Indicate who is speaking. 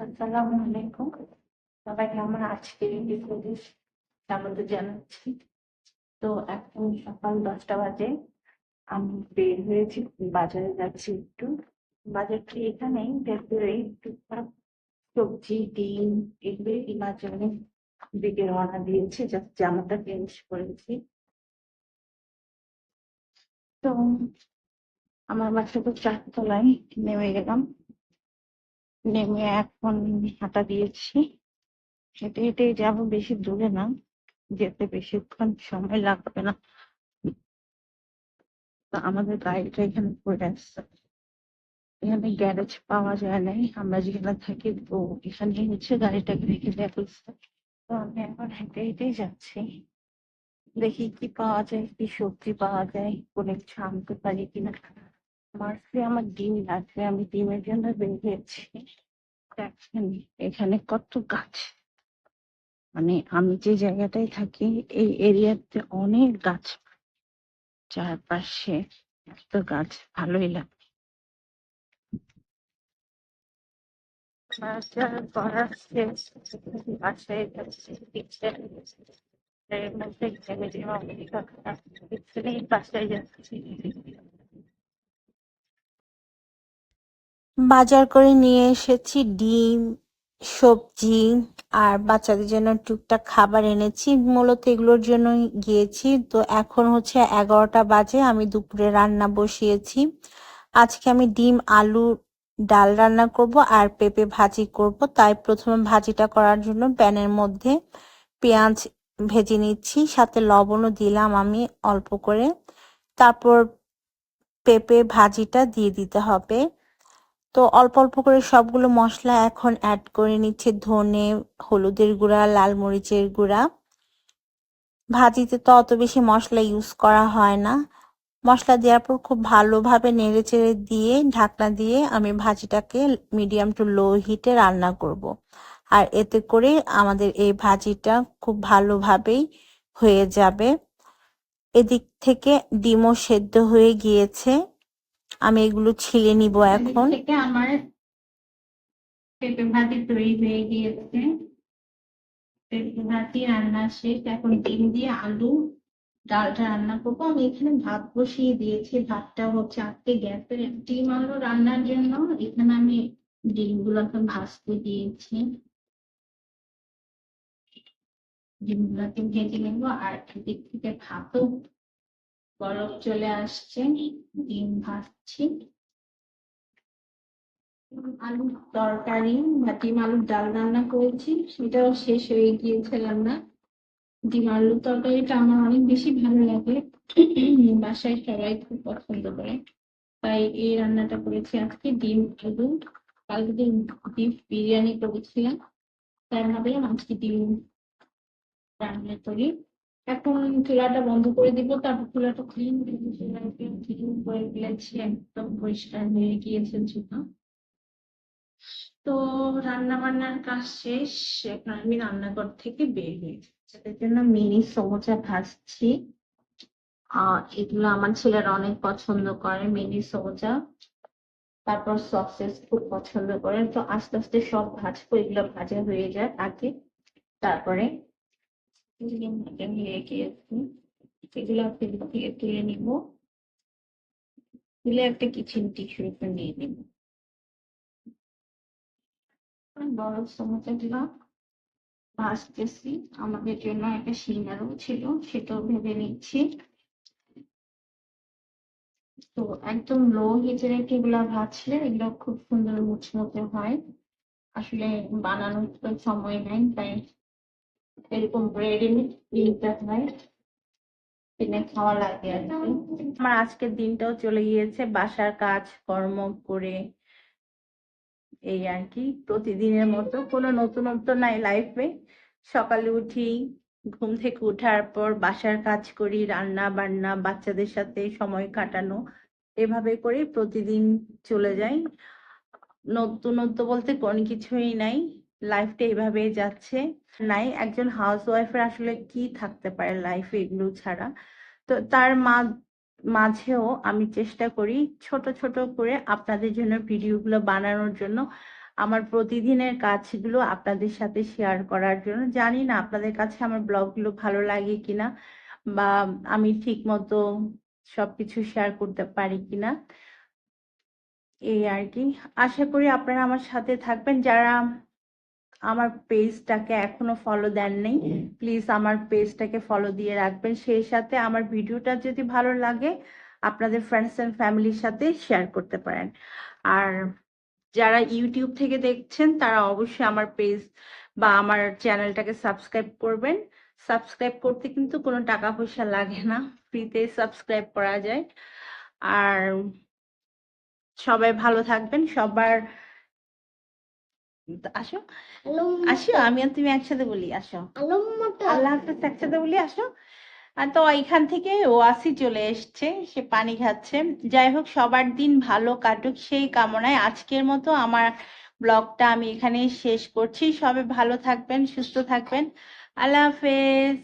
Speaker 1: আসসালামু আলাইকুম। সবাইকে জানাচ্ছি। তো এখন সকাল দশটা বাজে। আমি বের হয়েছি, বাজারে যাচ্ছি একটু। এখানেই সবজি, ডিম, এগুলো কেনার জন্য দিকে রওনা দিয়েছি জাস্ট জামাটা চেঞ্জ করেছি। তো আমার বাসা তো চারতলায় নেমে গেলাম। নেমে এখন হাঁটা দিয়েছি। হেঁটে হেঁটে যাব বেশি দূরে না, যেতে বেশিক্ষণ সময় লাগবে না। আমাদের গাড়িটা এখানে পড়ে আসছে এখানে গ্যারেজ পাওয়া যায় নাই, আমরা যেখানে থাকি তো এখানে হচ্ছে গাড়িটাকে রেখে দেওয়া হয়েছে তো আমি এখন হেঁটে হেঁটেই যাচ্ছি। দেখি কি পাওয়া যায়, কি সবজি পাওয়া যায়, কোনো কিছু আনতে পারি কিনা। মার্সে আমার ডিম লাগবে আমি ডিমের জন্য বেরিয়েছি। দেখেন, এখানে কত গাছ। মানে আমি যে জায়গাটায় থাকি, এই এরিয়াতে অনেক গাছ। চারপাশে এত গাছ, ভালোই লাগে। বাসায় বাসায় যাচ্ছি।
Speaker 2: বাজার করে নিয়ে এসেছি ডিম, সবজি আর বাচ্চাদের জন্য টুকটাক খাবার এনেছি। মূলত এগুলোর জন্যই গিয়েছি। তো এখন হচ্ছে এগারোটা বাজে, আমি দুপুরে রান্না বসিয়েছি। আজকে আমি ডিম, আলু, ডাল রান্না করব আর পেঁপে ভাজি করব। তাই প্রথমে ভাজিটা করার জন্য প্যানের মধ্যে পেঁয়াজ ভেজে নিচ্ছি, সাথে লবণও দিলাম আমি অল্প করে। তারপর পেঁপে ভাজিটা দিয়ে দিতে হবে। তো অল্প অল্প করে সবগুলো মশলা এখন অ্যাড করে নিচ্ছে। ধনে, হলুদের গুঁড়া, লাল মরিচের গুঁড়া। ভাজিতে তো অত বেশি মশলা ইউজ করা হয় না। মশলা দেওয়ার পর খুব ভালোভাবে নেড়ে চেড়ে দিয়ে, ঢাকনা দিয়ে আমি ভাজিটাকে মিডিয়াম টু লো হিটে রান্না করব। আর এতে করে আমাদের এই ভাজিটা খুব ভালোভাবেই হয়ে যাবে। এদিক থেকে ডিমও সেদ্ধ হয়ে গিয়েছে। আমি এগুলো ছিলে নিব এখন
Speaker 1: আমার পেঁপে ভাজি তৈরি হয়ে গিয়েছে। পেঁপে ভাজি রান্না শেষ। এখন ডিম দিয়ে আলু ডালটা রান্না করব। আমি এখানে ভাত বসিয়ে দিয়েছি। ভাতটা হচ্ছে আজকে গ্যাসের ডিম আলু রান্নার জন্য। এখানে আমি ডিমগুলোকে ভাজতে দিয়েছি। ডিমগুলোকে ভেজে নেব। আর এদিক থেকে ভাতও বরফ চলে আসছে, ডিম ভাজছি। আলুর তরকারি বা ডিম আলুর ডাল রান্না করেছি, সেটাও শেষ হয়ে গিয়েছে রান্না ডিম আলুর তরকারিটা আমার অনেক বেশি ভালো লাগে। বাসায় সবাই খুব পছন্দ করে। তাই এই রান্নাটা করেছি আজকে, ডিম, আলু। কালকে বিফ বিরিয়ানি করেছিলাম। তাই ভাবলাম আজকে ডিম রান্না করি। এখন চুলাটা বন্ধ করে দিব, তারপর চুলাটা ক্লিন ক্লিন করে ফেলেছি, একদম পরিষ্কার হয়ে গিয়েছে চুলা। তো রান্না বান্নার কাজ শেষ, এখন আমি রান্নাঘর থেকে বের হয়েছি সেটার জন্য মিনি সমোচা ভাজছি। এগুলো আমার ছেলেরা অনেক পছন্দ করে, মিনি সমোচা। তারপর সসেস খুব পছন্দ করে। তো আস্তে আস্তে সব ভাজবো, এগুলো ভাজা হয়ে যায় আগে। তারপরে নিয়ে গিয়েছি এগুলো ফিল থেকে তুলে নিব তুলে একটা কিচেন টিস্যুর উপর নিয়ে নিব বড় সমোসাগুলো ভাজতেছি আমাদের জন্য একটা সিঙ্গারও ছিল সেটাও ভেবে নিচ্ছি তো একদম লো হিটে রেখে এগুলো ভাজলে এগুলো খুব সুন্দর মুচমুচে হয় আসলে বানানোর সময় নাই তাই এরকম রেডিমেড কিনতে হয় কিনে আমার আজকের দিনটাও চলে গিয়েছে, বাসার কাজ কর্ম করে এই আর কি। প্রতিদিনের মতো কোনো নতুনত্ব নাই লাইফে সকালে উঠি, ঘুম থেকে ওঠার পর বাসার কাজ করি রান্না বান্না বাচ্চাদের সাথে সময় কাটানো, এভাবে করে প্রতিদিন চলে যায় নতুনত্ব বলতে কোনো কিছুই নাই। লাইফটা এভাবেই যাচ্ছে। নাই, একজন হাউস ওয়াইফের আসলে কি থাকতে পারে লাইফে এগুলো ছাড়া? তো তার মা, মাঝেও আমি চেষ্টা করি ছোট ছোট করে আপনাদের জন্য ভিডিওগুলো বানানোর জন্য,
Speaker 2: আমার প্রতিদিনের কাজগুলো আপনাদের সাথে শেয়ার করার জন্য। জানি না আপনাদের কাছে আমার ব্লগগুলো ভালো লাগে কিনা বা আমি ঠিক মতো সবকিছু শেয়ার করতে পারি কিনা। এই আর কি। আশা করি আপনারা আমার সাথে থাকবেন। যারা আমার পেজটাকে এখনও ফলো দেন নাই প্লিজ আমার পেজটাকে ফলো দিয়ে রাখবেন। সেই সাথে আমার ভিডিওটা যদি ভালো লাগে, আপনাদের ফ্রেন্ডস এন্ড ফ্যামিলির সাথে শেয়ার করতে পারেন। আর যারা ইউটিউব থেকে দেখছেন, তারা অবশ্যই আমার পেজ বা আমার চ্যানেলটাকে সাবস্ক্রাইব করবেন। সাবস্ক্রাইব করতে কিন্তু কোনো টাকা পয়সা লাগে না। ফ্রিতে সাবস্ক্রাইব করা যায়। আর সবাই ভালো থাকবেন। সবার আসো। আসো আমি আর তুমি একসাথে বলি আসো। আল্লাহ একসাথে বলি আসো। আর তো এখান থেকে ওয়াসি চলে এসছে সে পানি খাচ্ছে। যাই হোক সবার দিন ভালো কাটুক সেই কামনায় আজকের মতো আমার ব্লগটা আমি এখানেই শেষ করছি। সবাই ভালো থাকবেন সুস্থ থাকবেন। আল্লাহ হাফেজ।